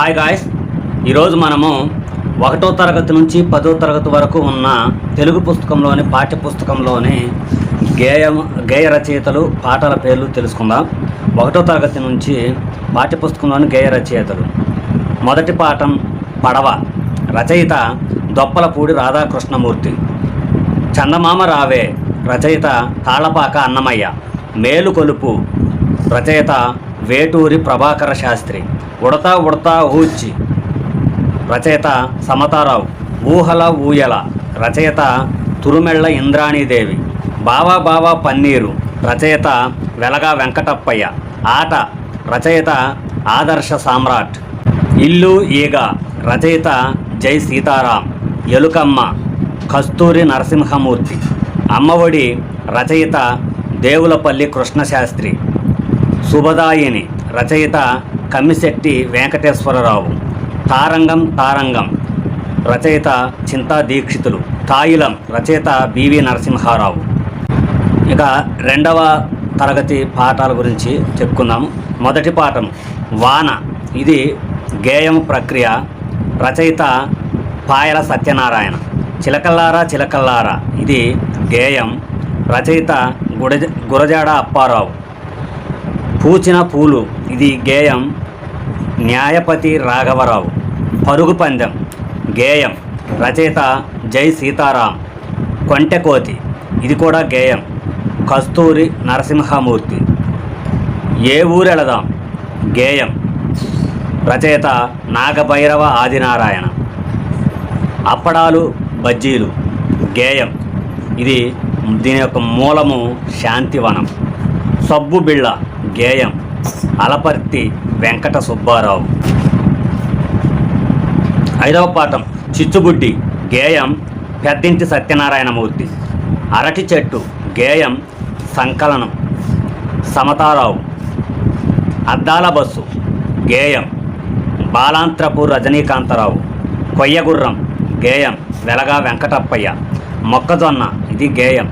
Hi guys ఈరోజు మనము ఒకటో తరగతి నుంచి పదో తరగతి వరకు ఉన్న తెలుగు పుస్తకంలోని పాఠ్య పుస్తకంలోని గేయ గేయ రచయితలు పాటల పేర్లు తెలుసుకుందాం. ఒకటో తరగతి నుంచి పాఠ్య పుస్తకంలోని గేయ రచయితలు. మొదటి పాఠం పడవ. రచయిత దొప్పలపూడి రాధాకృష్ణమూర్తి. చందమామ రావే. రచయిత తాళపాక అన్నమయ్య. మేలు కొలుపు. రచయిత వేటూరి ప్రభాకర శాస్త్రి. ఉడతా ఉడతా ఊచి. రచయిత సమతారావు. ఊహల ఊయల. రచయిత తురుమెళ్ళ ఇంద్రాణీదేవి. బావా బావా పన్నీరు. రచయిత వెలగా వెంకటప్పయ్య. ఆట రచయిత ఆదర్శ సామ్రాట్. ఇల్లు ఈగ. రచయిత జై సీతారాం. ఎలుకమ్మ. కస్తూరి నరసింహమూర్తి. అమ్మఒడి రచయిత దేవులపల్లి కృష్ణశాస్త్రి. శుభదాయిని రచయిత కమ్మిశెట్టి వెంకటేశ్వరరావు. తారంగం తారంగం. రచయిత చింతా దీక్షితులు. తాయిలం రచయిత బివి నరసింహారావు. ఇక రెండవ తరగతి పాఠాల గురించి చెప్పుకుందాం. మొదటి పాఠం వాన. ఇది గేయం ప్రక్రియ. రచయిత పాయల సత్యనారాయణ. చిలకల్లారా చిలకల్లారా. ఇది గేయం. రచయిత గుడజ గురజాడ అప్పారావు. పూచిన పూలు. ఇది గేయం. న్యాయపతి రాఘవరావు. పరుగు పందెం. గేయం. రచయిత జై సీతారాం. కొంటెకోతి. ఇది కూడా గేయం. కస్తూరి నరసింహమూర్తి. ఏ ఊరెళదాం? గేయం. రచయిత నాగభైరవ ఆదినారాయణ. అప్పడాలు బజ్జీలు. గేయం. ఇది దీని యొక్క మూలము శాంతివనం. సబ్బు బిళ్ళ గేయం అలపర్తి వెంకట సుబ్బారావు. ఐదవ పాఠం చిచ్చుబుడ్డి గేయం పెద్దింటి సత్యనారాయణమూర్తి. అరటి చెట్టు గేయం సంకలనం సమతారావు. అద్దాల బస్సు గేయం బాలాంత్రపు రజనీకాంతరావు. కొయ్యగుర్రం గేయం వెలగా వెంకటప్పయ్య. మొక్కజొన్న ఇది గేయం.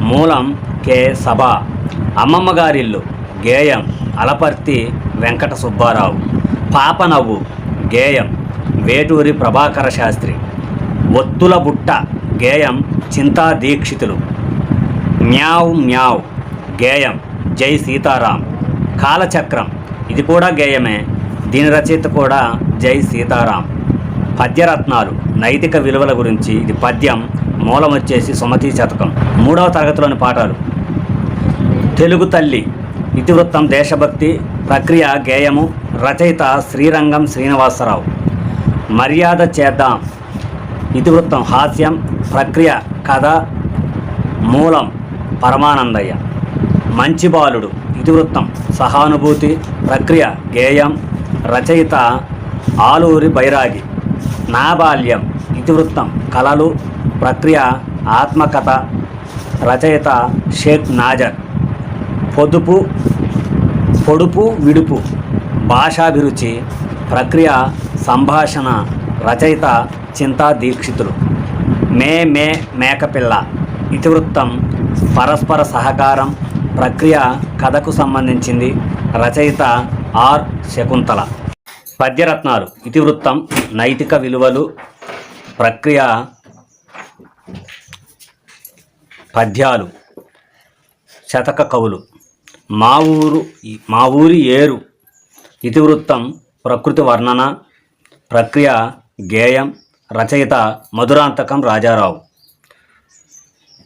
మూలం కే సభ. అమ్మమ్మ గారిల్లు గేయం అలపర్తి వెంకట సుబ్బారావు. పాపనవ్వు గేయం వేటూరి ప్రభాకర శాస్త్రి. ఒత్తుల బుట్ట గేయం చింతా దీక్షితులు. మ్యావ్ మ్యావ్ గేయం జై సీతారాం. కాలచక్రం ఇది కూడా గేయమే దీని రచయిత కూడా జై సీతారాం. పద్యరత్నాలు నైతిక విలువల గురించి ఇది పద్యం మూలం వచ్చేసి సుమతి శతకం మూడవ తరగతిలోని పాఠాలు. తెలుగు తల్లి ఇతివృత్తం దేశభక్తి ప్రక్రియ గేయము రచయిత శ్రీరంగం శ్రీనివాసరావు. మర్యాద చేద్దాం. ఇతివృత్తం హాస్యం ప్రక్రియ కథ మూలం పరమానందయ్య. మంచి బాలుడు ఇతివృత్తం సహానుభూతి ప్రక్రియ గేయం రచయిత ఆలూరి బైరాగి. నా బాల్యం ఇతివృత్తం కళలు ప్రక్రియ ఆత్మకథ రచయిత షేక్ నాజర్. పొదుపు పొడుపు విడుపు భాషాభిరుచి ప్రక్రియ సంభాషణ రచయిత చింతా దీక్షితులు. మే మే మేకపిల్ల. ఇతివృత్తం పరస్పర సహకారం ప్రక్రియ కథకు సంబంధించింది రచయిత ఆర్. శకుంతల. పద్యరత్నాలు. ఇతివృత్తం నైతిక విలువలు ప్రక్రియ పద్యాలు. శతక కవులు. మా ఊరు మా ఊరి ఏరు ఇతివృత్తం ప్రకృతి వర్ణన ప్రక్రియ గేయం రచయిత మధురాంతకం రాజారావు.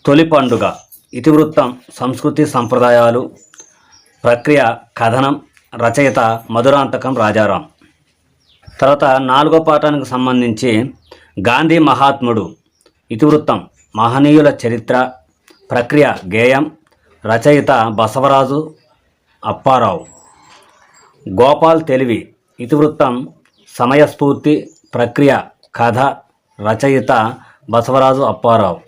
తొలి పండుగ ఇతివృత్తం సంస్కృతి సంప్రదాయాలు ప్రక్రియ కథనం రచయిత మధురాంతకం రాజారాం తర్వాత నాలుగో పాఠానికి సంబంధించి గాంధీ మహాత్ముడు ఇతివృత్తం మహనీయుల చరిత్ర ప్రక్రియ గేయం రచయిత బసవరాజు అప్పారావు. గోపాల్ తెలివి ఇతివృత్తం సమయస్ఫూర్తి ప్రక్రియ కథ రచయిత బసవరాజు అప్పారావు.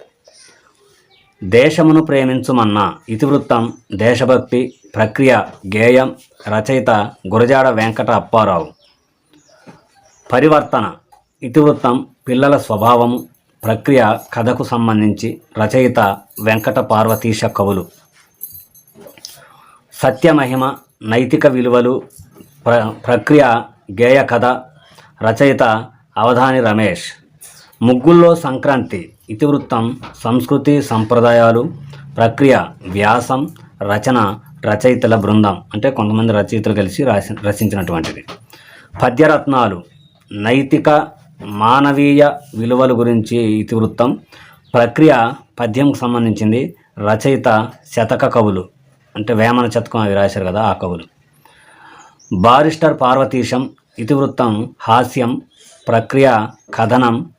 దేశమును ప్రేమించుమన్న ఇతివృత్తం దేశభక్తి ప్రక్రియ గేయం రచయిత గురజాడ వెంకట అప్పారావు. పరివర్తన ఇతివృత్తం పిల్లల స్వభావము ప్రక్రియ కథకు సంబంధించి రచయిత వెంకట పార్వతీశ కవులు. సత్యమహిమ నైతిక విలువలు ప్ర ప్రక్రియ గేయ కథ రచయిత అవధాని రమేష్. ముగ్గుల్లో సంక్రాంతి ఇతివృత్తం సంస్కృతి సంప్రదాయాలు ప్రక్రియ వ్యాసం రచన రచయితల బృందం అంటే కొంతమంది రచయితలు కలిసి రాసి రచించినటువంటిది. పద్యరత్నాలు నైతిక మానవీయ విలువల గురించి ఇతివృత్తం ప్రక్రియ పద్యంకు సంబంధించింది రచయిత శతక కవులు. అంటే వేమన శతకం అవి రాశారు కదా ఆ కవులు. బారిస్టర్ పార్వతీశం ఇతివృత్తం హాస్యం ప్రక్రియ కథనం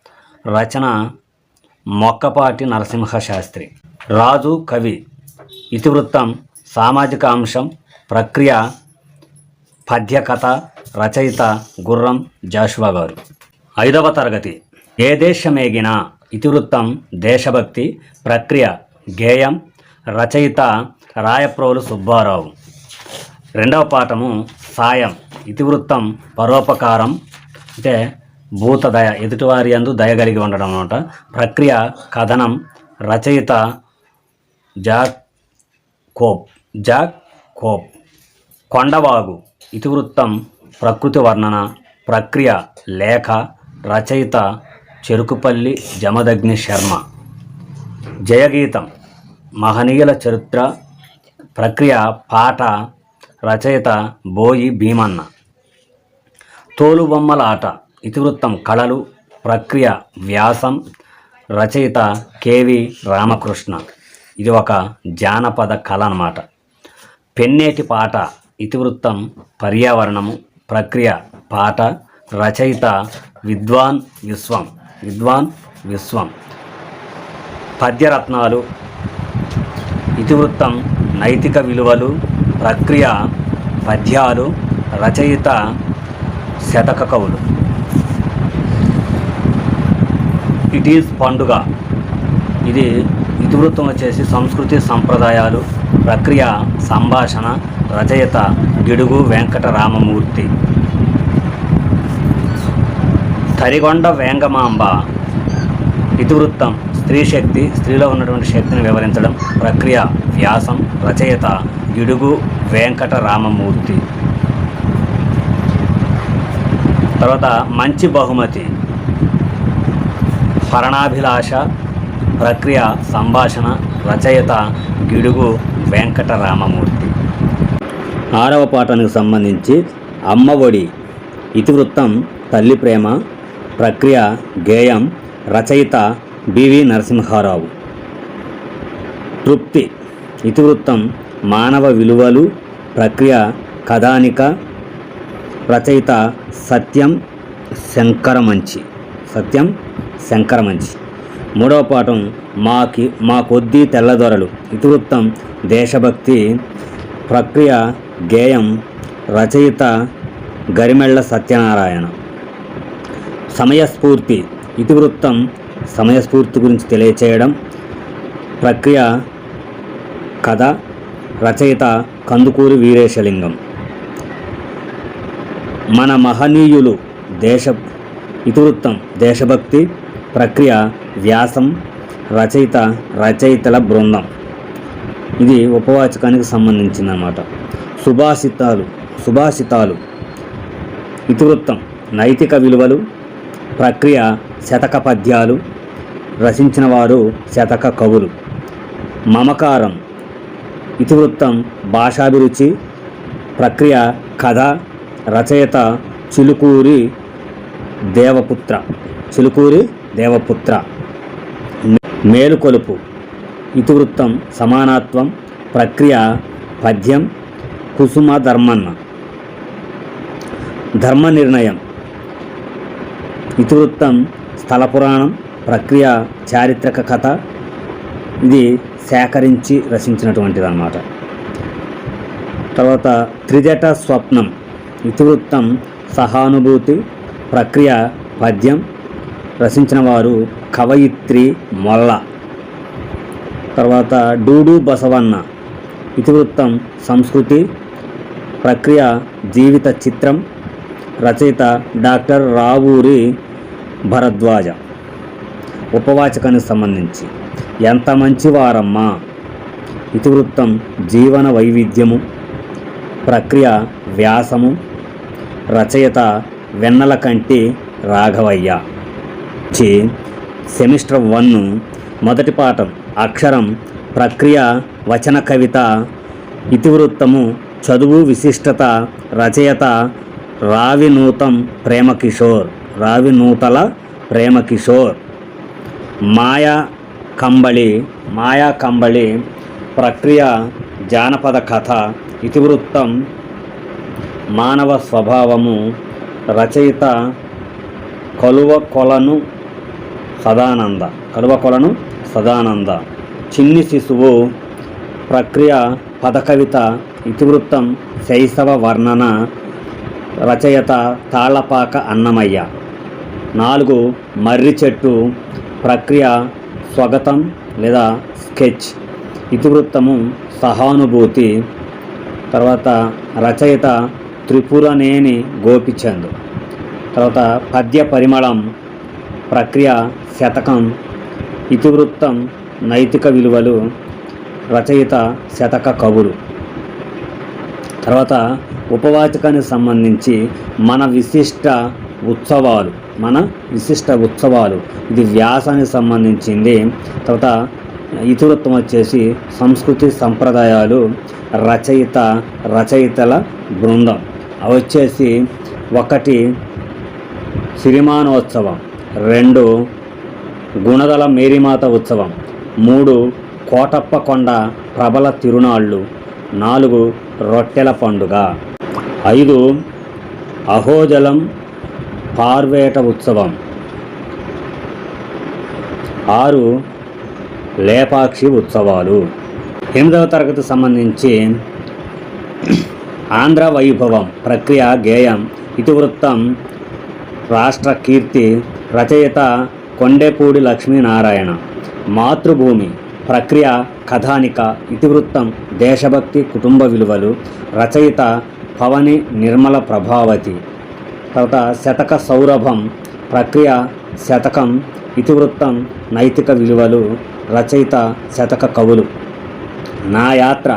రచన మొక్కపాటి నరసింహ శాస్త్రి రాజు కవి ఇతివృత్తం సామాజిక అంశం ప్రక్రియ పద్యకథ రచయిత గుర్రం జాషువా గారు. ఐదవ తరగతి. ఏ దేశమేగినా ఇతివృత్తం దేశభక్తి ప్రక్రియ గేయం రచయిత రాయప్రోలు సుబ్బారావు. రెండవ పాఠము సాయం ఇతివృత్తం పరోపకారం అంటే భూత దయ ఎదుటివారి అందు దయ కలిగి ఉండడం అనమాట ప్రక్రియ కథనం రచయిత జాక్ కోప్ జాక్ కోప్ కొండవాగు ఇతివృత్తం ప్రకృతి వర్ణన ప్రక్రియ లేఖ రచయిత చెరుకుపల్లి జమదగ్ని శర్మ. జయగీతం మహనీయుల చరిత్ర ప్రక్రియ పాట రచయిత బోయి భీమన్న. తోలుబొమ్మల ఆట ఇతివృత్తం కళలు ప్రక్రియ వ్యాసం రచయిత కేవి రామకృష్ణ. ఇది ఒక జానపద కళ అన్నమాట. పెన్నేటి పాట ఇతివృత్తం పర్యావరణము ప్రక్రియ పాట రచయిత విద్వాన్ విశ్వం. విద్వాన్ విశ్వం. పద్యరత్నాలు ఇతివృత్తం నైతిక విలువలు ప్రక్రియ పద్యాలు రచయిత శతక కవులు. ఇట్ ఈజ్ పండుగ. ఇది ఇతివృత్తం వచ్చేసి సంస్కృతి సంప్రదాయాలు ప్రక్రియ సంభాషణ రచయిత గిడుగు వెంకటరామమూర్తి. తరిగొండ వేంగమాంబ. ఇతివృత్తం. స్త్రీ శక్తి స్త్రీలో ఉన్నటువంటి శక్తిని వివరించడం ప్రక్రియ వ్యాసం రచయిత గిడుగు వెంకట రామమూర్తి తర్వాత మంచి బహుమతి పరణాభిలాష ప్రక్రియ సంభాషణ రచయిత గిడుగు వెంకటరామమూర్తి. ఆరవ పాఠానికి సంబంధించి అమ్మఒడి ఇతివృత్తం తల్లి ప్రేమ ప్రక్రియ గేయం రచయిత బివి నరసింహారావు. తృప్తి. ఇతివృత్తం మానవ విలువలు ప్రక్రియ కథానిక రచయిత సత్యం శంకరమంచి. సత్యం శంకరమంచి. మూడవ పాఠం మాకి మా కొద్దీ తెల్లదొరలు. ఇతివృత్తం దేశభక్తి ప్రక్రియ గేయం రచయిత గరిమెళ్ళ సత్యనారాయణ. సమయస్ఫూర్తి. ఇతివృత్తం సమయస్ఫూర్తి గురించి తెలియచేయడం ప్రక్రియ కథ రచయిత కందుకూరి వీరేశలింగం. మన మహనీయులు దేశ ఇతివృత్తం దేశభక్తి ప్రక్రియ వ్యాసం రచయిత రచయితల బృందం. ఇది ఉపవాచకానికి సంబంధించిందన్నమాట. సుభాషితాలు సుభాషితాలు. ఇతివృత్తం నైతిక విలువలు ప్రక్రియ శతక పద్యాలు రచించిన వారు శతక కవులు. మమకారం. ఇతివృత్తం భాషాభిరుచి ప్రక్రియ కథ రచయిత చిలుకూరి దేవపుత్ర. చిలుకూరి దేవపుత్ర. మేలుకొలుపు. ఇతివృత్తం సమానత్వం ప్రక్రియ పద్యం కుసుమ ధర్మన్న ధర్మ నిర్ణయం ఇతివృత్తం స్థల పురాణం ప్రక్రియ చారిత్రక కథ. ఇది సేకరించి రచించినటువంటిది అన్నమాట తర్వాత త్రిజట స్వప్నం ఇతివృత్తం సహానుభూతి ప్రక్రియ పద్యం రచించిన వారు కవయిత్రి మొల్ల. తర్వాత డూడు బసవన్న ఇతివృత్తం సంస్కృతి ప్రక్రియ జీవిత చిత్రం రచయిత డాక్టర్ రావూరి భరద్వాజ. ఉపవాచకానికి సంబంధించి. ఎంత మంచివారమ్మా! ఇతివృత్తం జీవన వైవిధ్యము ప్రక్రియ వ్యాసము రచయిత వెన్నెల కంటి రాఘవయ్య. చి. సెమిస్టర్ వన్ మొదటి పాఠం. అక్షరం ప్రక్రియ వచన కవిత ఇతివృత్తము చదువు విశిష్టత రచయిత రావినూతం ప్రేమకిషోర్. రావినూతల ప్రేమకిషోర్. మాయా కంబళి మాయా కంబళి ప్రక్రియ జానపద కథ ఇతివృత్తం మానవ స్వభావము రచయిత కలువ కొలను సదానంద కలువ కొలను సదానంద. చిన్ని శిశువు ప్రక్రియ పదకవిత ఇతివృత్తం శైశవ వర్ణన రచయిత తాళపాక అన్నమయ్య. నాలుగు మర్రి చెట్టు ప్రక్రియ స్వాగతం లేదా స్కెచ్ ఇతివృత్తము సహానుభూతి తర్వాత రచయిత త్రిపురనేని గోపిచంద్ తర్వాత పద్య పరిమళం ప్రక్రియ శతకం ఇతివృత్తం నైతిక విలువలు రచయిత శతక కవులు. తర్వాత ఉపవాచకానికి సంబంధించి మన విశిష్ట ఉత్సవాలు. మన విశిష్ట ఉత్సవాలు. ఇది వ్యాసానికి సంబంధించింది. తర్వాత ఇతివృత్తం వచ్చేసి సంస్కృతి సంప్రదాయాలు రచయిత రచయితల బృందం. అవి వచ్చేసి ఒకటి సిరిమానోత్సవం రెండు గుణదల మేరీమాత ఉత్సవం మూడు కోటప్పకొండ ప్రబల తిరునాళ్ళు నాలుగు రొట్టెల పండుగ ఐదు అహోజలం పార్వేట ఉత్సవం. ఆరు లేపాక్షి ఉత్సవాలు. ఎనిమిదవ తరగతి సంబంధించి ఆంధ్ర వైభవం ప్రక్రియ గేయం ఇతివృత్తం రాష్ట్ర కీర్తి రచయిత కొండేపూడి లక్ష్మీనారాయణ. మాతృభూమి ప్రక్రియ కథానిక ఇతివృత్తం దేశభక్తి కుటుంబ విలువలు రచయిత పవని నిర్మల ప్రభావతి. తర్వాత శతక సౌరభం ప్రక్రియ శతకం ఇతివృత్తం నైతిక విలువలు రచయిత శతక కవులు. నా యాత్ర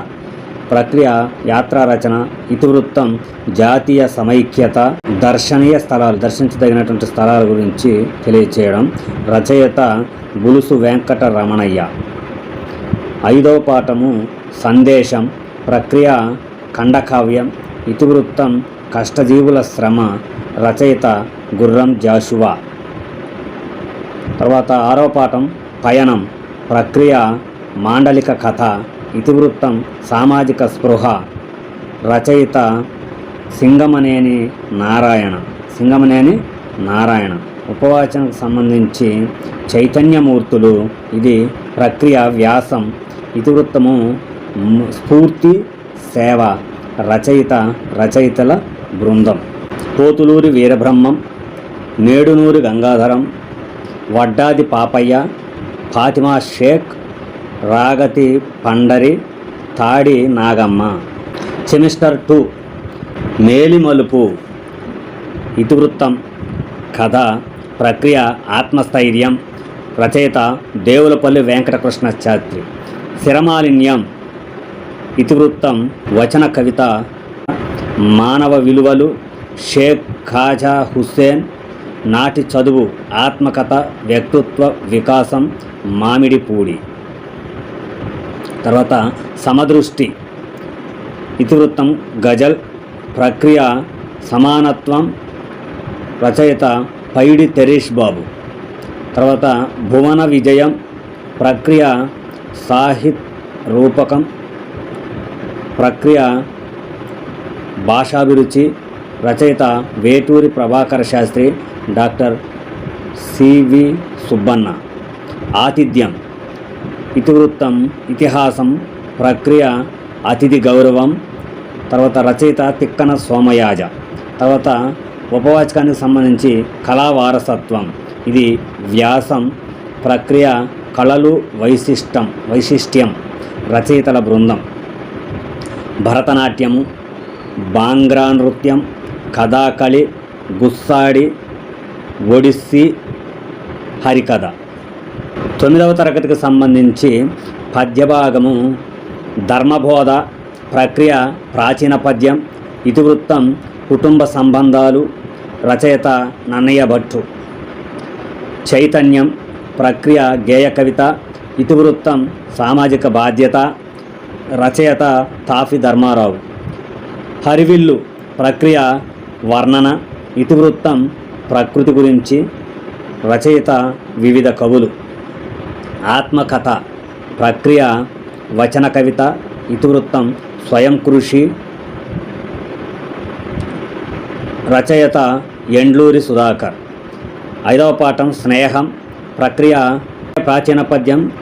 ప్రక్రియ యాత్రా రచన ఇతివృత్తం జాతీయ సమైక్యత దర్శనీయ స్థలాలు దర్శించదగినటువంటి స్థలాల గురించి తెలియచేయడం రచయిత బులుసు వెంకట రమణయ్య. ఐదవ పాఠము సందేశం ప్రక్రియ ఖండకావ్యం ఇతివృత్తం కష్టజీవుల శ్రమ రచయిత గుర్రం జాషువా. తర్వాత ఆరవ పాఠం పయనం ప్రక్రియ మాండలిక కథ ఇతివృత్తం సామాజిక స్పృహ రచయిత సింగమనేని నారాయణ. సింగమనేని నారాయణ. ఉపవాచనకు సంబంధించి చైతన్యమూర్తులు ఇది ప్రక్రియ వ్యాసం ఇతివృత్తము స్ఫూర్తి సేవ రచయిత రచయితల బృందం. పోతులూరి వీరబ్రహ్మం నేడునూరి గంగాధరం వడ్డాది పాపయ్య ఫాతిమా షేక్ రాగతి పండరి తాడి నాగమ్మ. సెమిస్టర్ టూ మేలిమలుపు ఇతివృత్తం కథ ప్రక్రియ ఆత్మస్థైర్యం రచయిత దేవులపల్లి వెంకటకృష్ణ శాస్త్రి శిరమాలిన్యం ఇతివృత్తం వచన కవిత మానవ విలువలు షేక్ ఖాజా హుస్సేన్ నాటి చదువు ఆత్మకథ వ్యక్తిత్వ వికాసం మామిడిపూడి తర్వాత సమదృష్టి ఇతివృత్తం గజల్ ప్రక్రియ సమానత్వం రచయిత పైడి తెరీష్ బాబు. తర్వాత భువన విజయం ప్రక్రియ సాహిత్ రూపకం ప్రక్రియ భాషాభిరుచి రచయిత Veturi Prabhakara Sastri doctor C V Subbanna. ఆతిథ్యం. ఇతివృత్తం ఇతిహాసం ప్రక్రియ అతిథి గౌరవం తర్వాత రచయిత తిక్కన సోమయాజ తర్వాత ఉపవాచకానికి సంబంధించి కళా వారసత్వం. ఇది వ్యాసం ప్రక్రియ కళలు వైశిష్టం వైశిష్ట్యం రచయితల బృందం. భరతనాట్యము బాంగ్రా నృత్యం కథాకళి గుస్సాడి ఒడిస్సీ హరికథ. తొమ్మిదవ తరగతికి సంబంధించి పద్యభాగము ధర్మబోధ ప్రక్రియ ప్రాచీన పద్యం ఇతివృత్తం కుటుంబ సంబంధాలు రచయిత నన్నయ్య భట్టు. చైతన్యం ప్రక్రియ గేయ కవిత ఇతివృత్తం సామాజిక బాధ్యత రచయిత తాఫి ధర్మారావు. హరివిల్లు ప్రక్రియ వర్ణన ఇతివృత్తం ప్రకృతి గురించి రచయిత వివిధ కవులు. ఆత్మకథ ప్రక్రియ వచన కవిత ఇతివృత్తం స్వయం కృషి. రచయిత ఎండ్లూరి సుధాకర్. ఐదవ పాఠం స్నేహం ప్రక్రియ ప్రాచీన పద్యం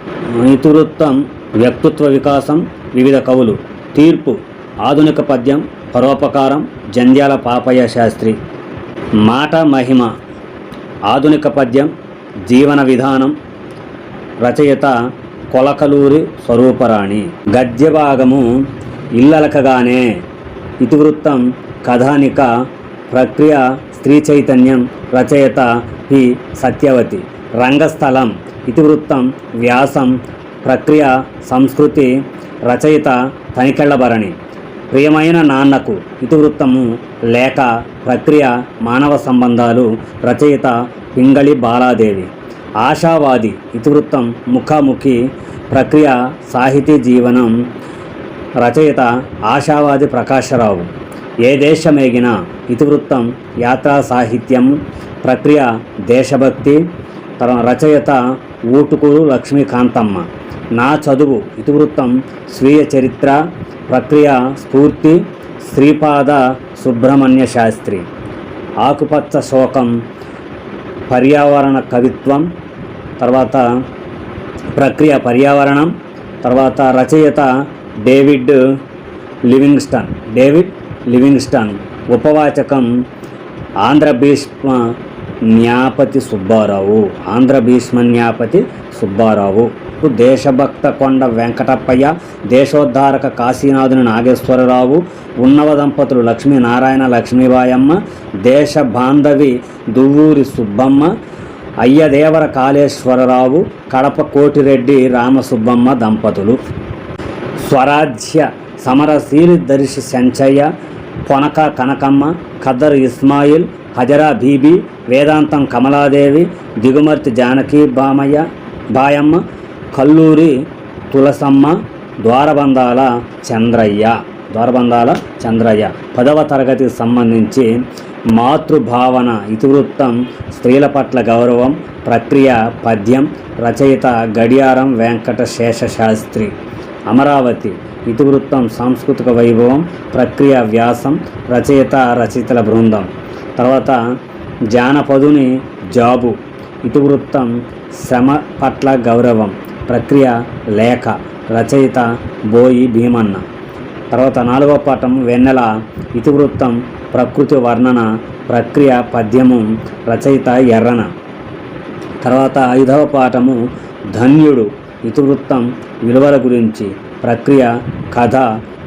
ఇతివృత్తం వ్యక్తిత్వ వికాసం వివిధ కవులు. తీర్పు ఆధునిక పద్యం పరోపకారం జంధ్యాల పాపయ్య శాస్త్రి. మాట మహిమ ఆధునిక పద్యం జీవన విధానం రచయిత కొలకలూరి స్వరూపరాణి. గద్యభాగము ఇల్లలకగానే ఇతివృత్తం కథానిక ప్రక్రియ స్త్రీ చైతన్యం రచయిత పి. సత్యవతి. రంగస్థలం ఇతివృత్తం వ్యాసం ప్రక్రియ సంస్కృతి రచయిత తనికెళ్ళభరణి ప్రియమైన నాన్నకు ఇతివృత్తము లేఖ ప్రక్రియ మానవ సంబంధాలు రచయిత పింగళి బాలాదేవి. ఆశావాది ఇతివృత్తం ముఖాముఖి ప్రక్రియ సాహితీ జీవనం రచయిత ఆశావాది ప్రకాశరావు. ఏ దేశమేగిన ఇతివృత్తం యాత్రా సాహిత్యం ప్రక్రియ దేశభక్తి తన రచయిత ఊటుకూరు లక్ష్మీకాంతమ్మ. నా చదువు ఇతివృత్తం స్వీయ చరిత్ర ప్రక్రియ స్ఫూర్తి శ్రీపాద సుబ్రహ్మణ్య శాస్త్రి. ఆకుపచ్చ శోకం పర్యావరణ కవిత్వం తర్వాత ప్రక్రియ పర్యావరణం తర్వాత రచయిత డేవిడ్ లివింగ్స్టన్. డేవిడ్ లివింగ్స్టన్ ఉపవాచకం ఆంధ్ర భీష్మ న్యాపతి సుబ్బారావు. ఆంధ్ర భీష్మ న్యాపతి సుబ్బారావు. దేశభక్త కొండ వెంకటప్పయ్య దేశోద్ధారక కాశీనాథుని నాగేశ్వరరావు ఉన్నవ దంపతులు లక్ష్మీనారాయణ లక్ష్మీబాయమ్మ దేశ బాంధవి దువ్వూరి సుబ్బమ్మ అయ్యదేవర కాళేశ్వరరావు కడప కోటిరెడ్డి రామసుబ్బమ్మ దంపతులు. స్వరాజ్య సమరశీలి దర్శి సంచయ్య కొనక కనకమ్మ ఖద్దర్ ఇస్మాయిల్ హజరా బీబీ వేదాంతం కమలాదేవి దిగుమర్తి జానకి బామయ్య బాయమ్మ కల్లూరి తులసమ్మ ద్వారబంధాల చంద్రయ్య. ద్వారబంధాల చంద్రయ్య. పదవ తరగతికి సంబంధించి మాతృభావన ఇతివృత్తం స్త్రీల పట్ల గౌరవం ప్రక్రియ పద్యం రచయిత గడియారం వెంకట శేషశాస్త్రి. అమరావతి ఇతివృత్తం సాంస్కృతిక వైభవం ప్రక్రియ వ్యాసం రచయిత రచయితల బృందం. తర్వాత జానపదుని జాబు ఇతివృత్తం శ్రమ పట్ల గౌరవం. ప్రక్రియ లేఖ రచయిత బోయి భీమన్న. తర్వాత నాలుగవ పాఠం వెన్నెల ఇతివృత్తం ప్రకృతి వర్ణన ప్రక్రియ పద్యము రచయిత ఎర్రన. తర్వాత ఐదవ పాఠము ధన్యుడు ఇతివృత్తం విలువల గురించి ప్రక్రియ కథ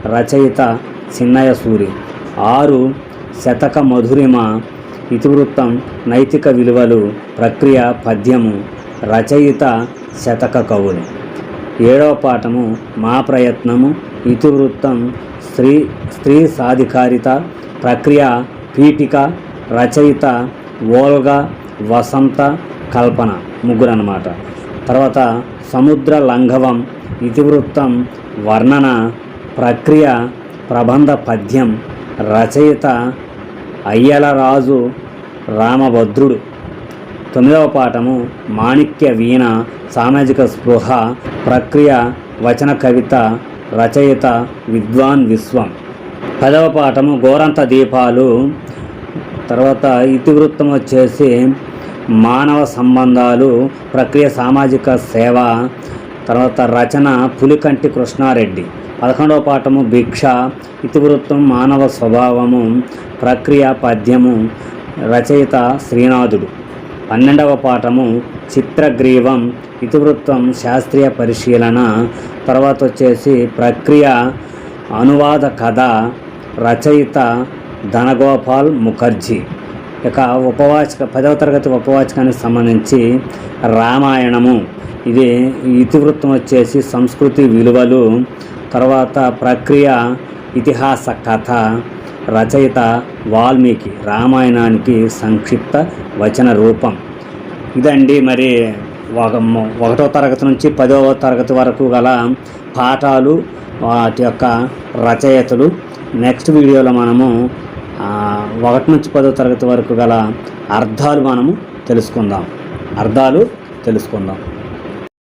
రచయిత చిన్నయ సూరి. ఆరు శతక మధురిమ ఇతివృత్తం నైతిక విలువలు ప్రక్రియ పద్యము రచయిత శతక కవులు ఏడవ పాఠము మా ప్రయత్నము ఇతివృత్తం స్త్రీ స్త్రీ సాధికారిత ప్రక్రియ పీఠిక రచయిత ఓల్గా వసంత కల్పన ముగ్గురు అన్నమాట తర్వాత సముద్ర లంఘవం ఇతివృత్తం వర్ణన ప్రక్రియ ప్రబంధ పద్యం రచయిత అయ్యలరాజు రామభద్రుడు. తొమ్మిదవ పాఠము మాణిక్య వీణ సామాజిక స్పృహ ప్రక్రియ వచన కవిత రచయిత విద్వాన్ విశ్వం. పదవ పాఠము గోరంత దీపాలు తర్వాత ఇతివృత్తం వచ్చేసి మానవ సంబంధాలు ప్రక్రియ సామాజిక సేవ తర్వాత రచన పులికంటి కృష్ణారెడ్డి. పదకొండవ పాఠము భిక్ష ఇతివృత్తం మానవ స్వభావము ప్రక్రియ పద్యము రచయిత శ్రీనాథుడు. పన్నెండవ పాఠము చిత్రగ్రీవం ఇతివృత్తం శాస్త్రీయ పరిశీలన తర్వాత వచ్చేసి ప్రక్రియ అనువాద కథ రచయిత ధనగోపాల్ ముఖర్జీ. ఇక ఉపవాచక పదవ తరగతి ఉపవాచకానికి సంబంధించి రామాయణము. ఇది ఇతివృత్తం వచ్చేసి సంస్కృతి విలువలు తర్వాత ప్రక్రియ ఇతిహాస కథ రచయిత వాల్మీకి రామాయణానికి సంక్షిప్త వచన రూపం. ఇదండి మరి ఒక ఒకటో తరగతి నుంచి పదవ తరగతి వరకు గల పాఠాలు వాటి యొక్క రచయితలు. నెక్స్ట్ వీడియోలో మనము ఒకటి నుంచి పదో తరగతి వరకు గల అర్థాలు మనము తెలుసుకుందాం. అర్థాలు తెలుసుకుందాం.